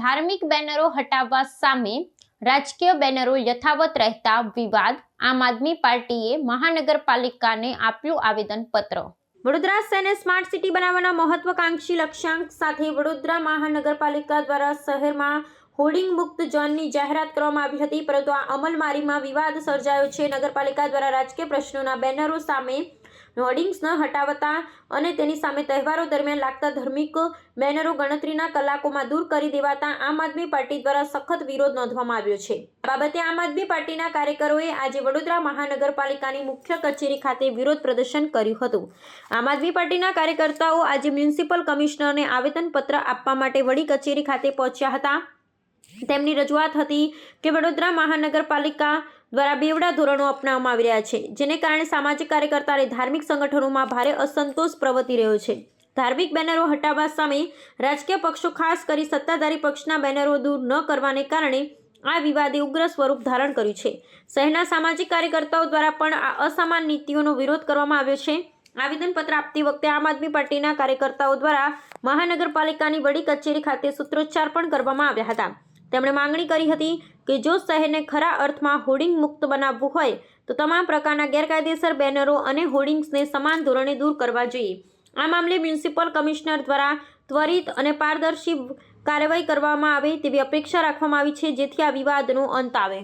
ધાર્મિક બેનરો હટાવવા સામે રાજકીય બેનરો યથાવત રહેતા વિવાદ આમ આદમી પાર્ટીએ મહાનગરપાલિકાને આપ્યું આવેદનપત્ર. વડોદરા શહેરને સ્માર્ટ સિટી બનાવવાના મહત્વકાંક્ષી લક્ષ્યાંક સાથે વડોદરા મહાનગરપાલિકા દ્વારા શહેરમાં હોર્ડિંગ મુક્ત ઝોનની જાહેરાત કરવામાં આવી હતી, પરંતુ આ અમલમારીમાં વિવાદ સર્જાયો છે. નગરપાલિકા દ્વારા રાજકીય પ્રશ્નોના બેનરો સામે હોર્ડિંગ્સ ન હટાવતા અને તેની સામે તહેવારો દરમિયાન લાગતા ધાર્મિક બેનરો ગણતરીના કલાકોમાં દૂર કરી દેવાતા આમ આદમી પાર્ટી દ્વારા સખત વિરોધ નોંધવામાં આવ્યો છે. બાબતે આમ આદમી પાર્ટીના કાર્યકરોએ આજે વડોદરા મહાનગરપાલિકાની મુખ્ય કચેરી ખાતે વિરોધ પ્રદર્શન કર્યું હતું. આમ આદમી પાર્ટીના કાર્યકર્તાઓ આજે મ્યુનિસિપલ કમિશનરને આવેદનપત્ર આપવા માટે વડી કચેરી ખાતે પહોંચ્યા હતા. તેમની રજૂઆત હતી કે વડોદરા મહાનગરપાલિકા દ્વારા બેવડા ધોરણો અપનાવવામાં આવી રહ્યા છે, જેને કારણે સામાજિક કાર્યકર્તા અને ધાર્મિક સંગઠનોમાં ભારે અસંતોષ પ્રવર્તી રહ્યો છે. ધાર્મિક બેનરો હટાવવા સામે રાજકીય પક્ષો ખાસ કરી સત્તાધારી પક્ષના બેનરો દૂર ન કરવાને કારણે આ વિવાદે ઉગ્ર સ્વરૂપ ધારણ કર્યું છે. શહેરના સામાજિક કાર્યકર્તાઓ દ્વારા પણ આ અસમાન નીતિઓનો વિરોધ કરવામાં આવ્યો છે. આવેદનપત્ર આપતી વખતે આમ આદમી પાર્ટીના કાર્યકર્તાઓ દ્વારા મહાનગરપાલિકાની વડી કચેરી ખાતે સૂત્રોચ્ચાર પણ કરવામાં આવ્યા હતા. તેમણે માંગણી કરી હતી કે જો શહેરને ખરા અર્થમાં હોર્ડિંગ મુક્ત બનાવવું હોય, તો તમામ પ્રકારના ગેરકાયદેસર બેનરો અને હોર્ડિંગ્સને સમાન ધોરણે દૂર કરવા જોઈએ. આ મામલે મ્યુનિસિપલ કમિશનર દ્વારા ત્વરિત અને પારદર્શી કાર્યવાહી કરવામાં આવે તેવી અપેક્ષા રાખવામાં આવી છે, જેથી આ વિવાદનો અંત આવે.